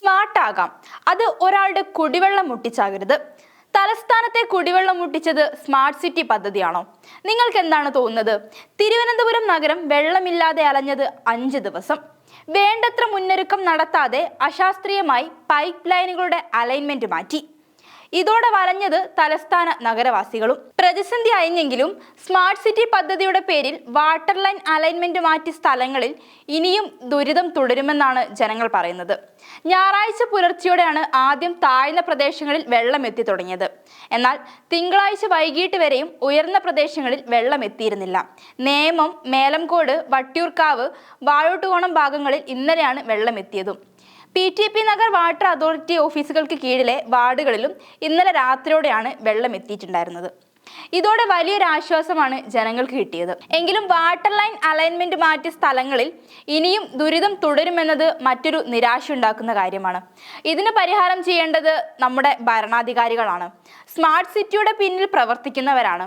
Smart ആകാം. അത് ഒരാളുടെ കുടിവെള്ളം മുട്ടിച്ചാകരുത്. തലസ്ഥാനത്തെ കുടിവെള്ളം മുട്ടിച്ചത് സ്മാർട്ട് സിറ്റി പദ്ധതിയാണോ? നിങ്ങൾക്ക് എന്താണ് തോന്നുന്നത്? തിരുവനന്തപുരം നഗരം വെള്ളമില്ലാതെ അലഞ്ഞത് അഞ്ച് ദിവസം. വേണ്ടത്ര മുന്നൊരുക്കം നടത്താതെ അശാസ്ത്രീയമായി പൈപ്പ് ലൈനുകളുടെ അലൈൻമെന്റ് മാറ്റി. ഇതോടെ വലഞ്ഞത് തലസ്ഥാന നഗരവാസികളും. പ്രതിസന്ധി അയഞ്ഞെങ്കിലും സ്മാർട്ട് സിറ്റി പദ്ധതിയുടെ പേരിൽ വാട്ടർ ലൈൻ അലൈൻമെന്റ് മാറ്റി സ്ഥലങ്ങളിൽ ഇനിയും ദുരിതം തുടരുമെന്നാണ് ജനങ്ങൾ പറയുന്നത്. ഞായറാഴ്ച പുലർച്ചെയോടെയാണ് ആദ്യം താഴ്ന്ന പ്രദേശങ്ങളിൽ വെള്ളം എത്തി തുടങ്ങിയത്. എന്നാൽ തിങ്കളാഴ്ച വൈകിട്ട് വരെയും ഉയർന്ന പ്രദേശങ്ങളിൽ വെള്ളം എത്തിയിരുന്നില്ല. നേമം മേലംകോട് വട്ടിയൂർക്കാവ് വാഴോട്ടുകോണം ഭാഗങ്ങളിൽ ഇന്നലെയാണ് വെള്ളം എത്തിയതും. P T P Nagar water authority ഓഫീസുകൾക്ക് കീഴിലെ വാർഡുകളിലും ഇന്നലെ രാത്രിയോടെയാണ് വെള്ളം എത്തിയിട്ടുണ്ടായിരുന്നത്. ഇതോടെ വലിയൊരു ആശ്വാസമാണ് ജനങ്ങൾക്ക് കിട്ടിയത്. എങ്കിലും വാട്ടർ ലൈൻ അലൈൻമെന്റ് മാറ്റിയ സ്ഥലങ്ങളിൽ ഇനിയും ദുരിതം തുടരുമെന്നത് മറ്റൊരു നിരാശ ഉണ്ടാക്കുന്ന കാര്യമാണ്. ഇതിന് പരിഹാരം ചെയ്യേണ്ടത് നമ്മുടെ ഭരണാധികാരികളാണ്. സ്മാർട്ട് സിറ്റിയുടെ പിന്നിൽ പ്രവർത്തിക്കുന്നവരാണ്.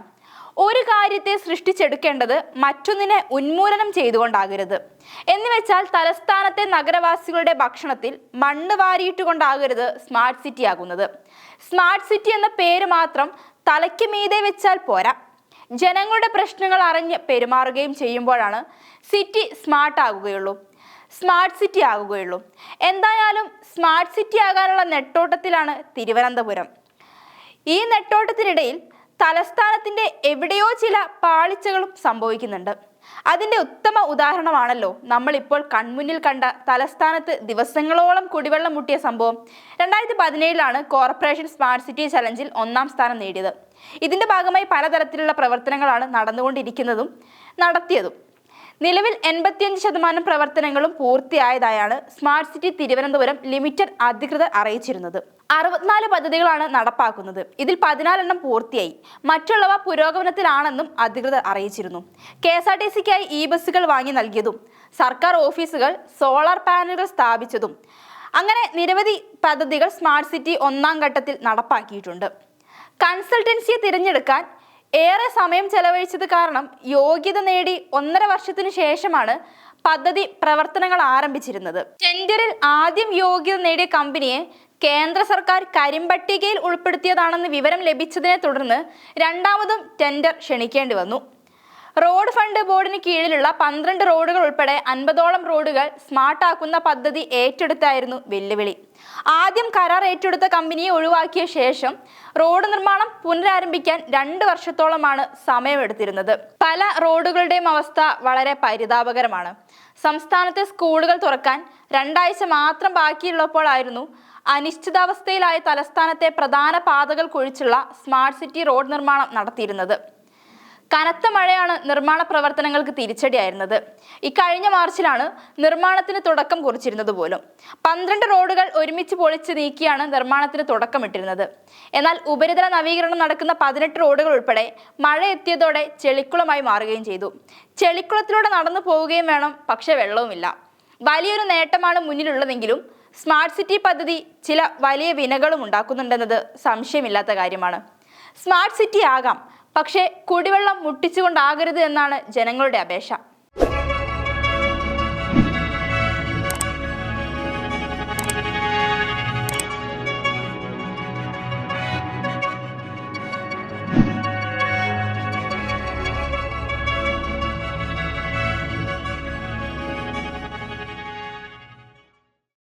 ഒരു കാര്യത്തെ സൃഷ്ടിച്ചെടുക്കേണ്ടത് മറ്റൊന്നിനെ ഉന്മൂലനം ചെയ്തുകൊണ്ടാകരുത്. എന്നുവെച്ചാൽ തലസ്ഥാനത്തെ നഗരവാസികളുടെ ഭക്ഷണത്തിൽ മണ്ണ് വാരിയിട്ടുകൊണ്ടാകരുത് സ്മാർട്ട് സിറ്റി ആകുന്നത്. സ്മാർട്ട് സിറ്റി എന്ന പേര് മാത്രം തലയ്ക്ക് മീതെ വെച്ചാൽ പോരാ. ജനങ്ങളുടെ പ്രശ്നങ്ങൾ അറിഞ്ഞ് പെരുമാറുകയും ചെയ്യുമ്പോഴാണ് സിറ്റി സ്മാർട്ട് ആകുകയുള്ളൂ. സ്മാർട്ട് സിറ്റി ആകുകയുള്ളൂ. എന്തായാലും സ്മാർട്ട് സിറ്റി ആകാനുള്ള നെട്ടോട്ടത്തിലാണ് തിരുവനന്തപുരം. ഈ നെട്ടോട്ടത്തിനിടയിൽ തലസ്ഥാനത്തിന്റെ എവിടെയോ ചില പാളിച്ചകളും സംഭവിക്കുന്നുണ്ട്. അതിന്റെ ഉത്തമ ഉദാഹരണമാണല്ലോ നമ്മൾ ഇപ്പോൾ കൺമുന്നിൽ കണ്ട തലസ്ഥാനത്ത് ദിവസങ്ങളോളം കുടിവെള്ളം മുട്ടിയ സംഭവം. രണ്ടായിരത്തി പതിനേഴിലാണ് കോർപ്പറേഷൻ സ്മാർട്ട് സിറ്റി ചലഞ്ചിൽ ഒന്നാം സ്ഥാനം നേടിയത്. ഇതിന്റെ ഭാഗമായി പലതരത്തിലുള്ള പ്രവർത്തനങ്ങളാണ് നടന്നുകൊണ്ടിരിക്കുന്നതും നടത്തിയതും. നിലവിൽ എൺപത്തിയഞ്ച് ശതമാനം പ്രവർത്തനങ്ങളും പൂർത്തിയായതായാണ് സ്മാർട്ട് സിറ്റി തിരുവനന്തപുരം ലിമിറ്റഡ് അധികൃതർ അറിയിച്ചിരുന്നത്. അറുപത്തിനാല് പദ്ധതികളാണ് നടപ്പാക്കുന്നത്. ഇതിൽ പതിനാലെണ്ണം പൂർത്തിയായി. മറ്റുള്ളവ പുരോഗമനത്തിലാണെന്നും അധികൃതർ അറിയിച്ചിരുന്നു. കെ എസ് ആർ ടി സിക്കായി ഇ ബസ്സുകൾ വാങ്ങി നൽകിയതും സർക്കാർ ഓഫീസുകൾ സോളാർ പാനലുകൾ സ്ഥാപിച്ചതും. അങ്ങനെ നിരവധി പദ്ധതികൾ സ്മാർട്ട് സിറ്റി ഒന്നാം ഘട്ടത്തിൽ നടപ്പാക്കിയിട്ടുണ്ട്. കൺസൾട്ടൻസിയെ തിരഞ്ഞെടുക്കാൻ ഏറെ സമയം ചെലവഴിച്ചത് കാരണം യോഗ്യത നേടി ഒന്നര വർഷത്തിനു ശേഷമാണ് പദ്ധതി പ്രവർത്തനങ്ങൾ ആരംഭിച്ചിരുന്നത്. ടെൻഡറിൽ ആദ്യം യോഗ്യത നേടിയ കമ്പനിയെ കേന്ദ്ര സർക്കാർ കരിമ്പട്ടികയിൽ ഉൾപ്പെടുത്തിയതാണെന്ന് വിവരം ലഭിച്ചതിനെ തുടർന്ന് രണ്ടാമതും ടെൻഡർ ക്ഷണിക്കേണ്ടി വന്നു. റോഡ് ഫണ്ട് ബോർഡിന് കീഴിലുള്ള പന്ത്രണ്ട് റോഡുകൾ ഉൾപ്പെടെ അൻപതോളം റോഡുകൾ സ്മാർട്ടാക്കുന്ന പദ്ധതി ഏറ്റെടുത്തായിരുന്നു വെല്ലുവിളി. ആദ്യം കരാർ ഏറ്റെടുത്ത കമ്പനിയെ ഒഴിവാക്കിയ ശേഷം റോഡ് നിർമ്മാണം പുനരാരംഭിക്കാൻ രണ്ട് വർഷത്തോളമാണ് സമയമെടുത്തിരുന്നത്. പല റോഡുകളുടെയും അവസ്ഥ വളരെ പരിതാപകരമാണ്. സംസ്ഥാനത്തെ സ്കൂളുകൾ തുറക്കാൻ രണ്ടാഴ്ച മാത്രം ബാക്കിയുള്ളപ്പോഴായിരുന്നു അനിശ്ചിതാവസ്ഥയിലായ തലസ്ഥാനത്തെ പ്രധാന പാതകൾ കുഴിച്ചുള്ള സ്മാർട്ട് സിറ്റി റോഡ് നിർമ്മാണം നടത്തിയിരുന്നത്. കനത്ത മഴയാണ് നിർമ്മാണ പ്രവർത്തനങ്ങൾക്ക് തിരിച്ചടിയായിരുന്നത്. ഇക്കഴിഞ്ഞ മാർച്ചിലാണ് നിർമ്മാണത്തിന് തുടക്കം കുറിച്ചിരുന്നത് പോലും. പന്ത്രണ്ട് റോഡുകൾ ഒരുമിച്ച് പൊളിച്ച് നീക്കിയാണ് നിർമ്മാണത്തിന് തുടക്കമിട്ടിരുന്നത്. എന്നാൽ ഉപരിതല നവീകരണം നടക്കുന്ന പതിനെട്ട് റോഡുകൾ ഉൾപ്പെടെ മഴ എത്തിയതോടെ ചെളിക്കുളമായി മാറുകയും ചെയ്തു. ചെളിക്കുളത്തിലൂടെ നടന്നു പോവുകയും വേണം പക്ഷേ വെള്ളവുമില്ല. വലിയൊരു നേട്ടമാണ് മുന്നിലുള്ളതെങ്കിലും സ്മാർട്ട് സിറ്റി പദ്ധതി ചില വലിയ വിനകളും ഉണ്ടാക്കുന്നുണ്ടെന്നത് സംശയമില്ലാത്ത കാര്യമാണ്. സ്മാർട്ട് സിറ്റി ആകാം പക്ഷേ കുടിവെള്ളം മുട്ടിച്ചുകൊണ്ടാകരുത് എന്നാണ് ജനങ്ങളുടെ അപേക്ഷ.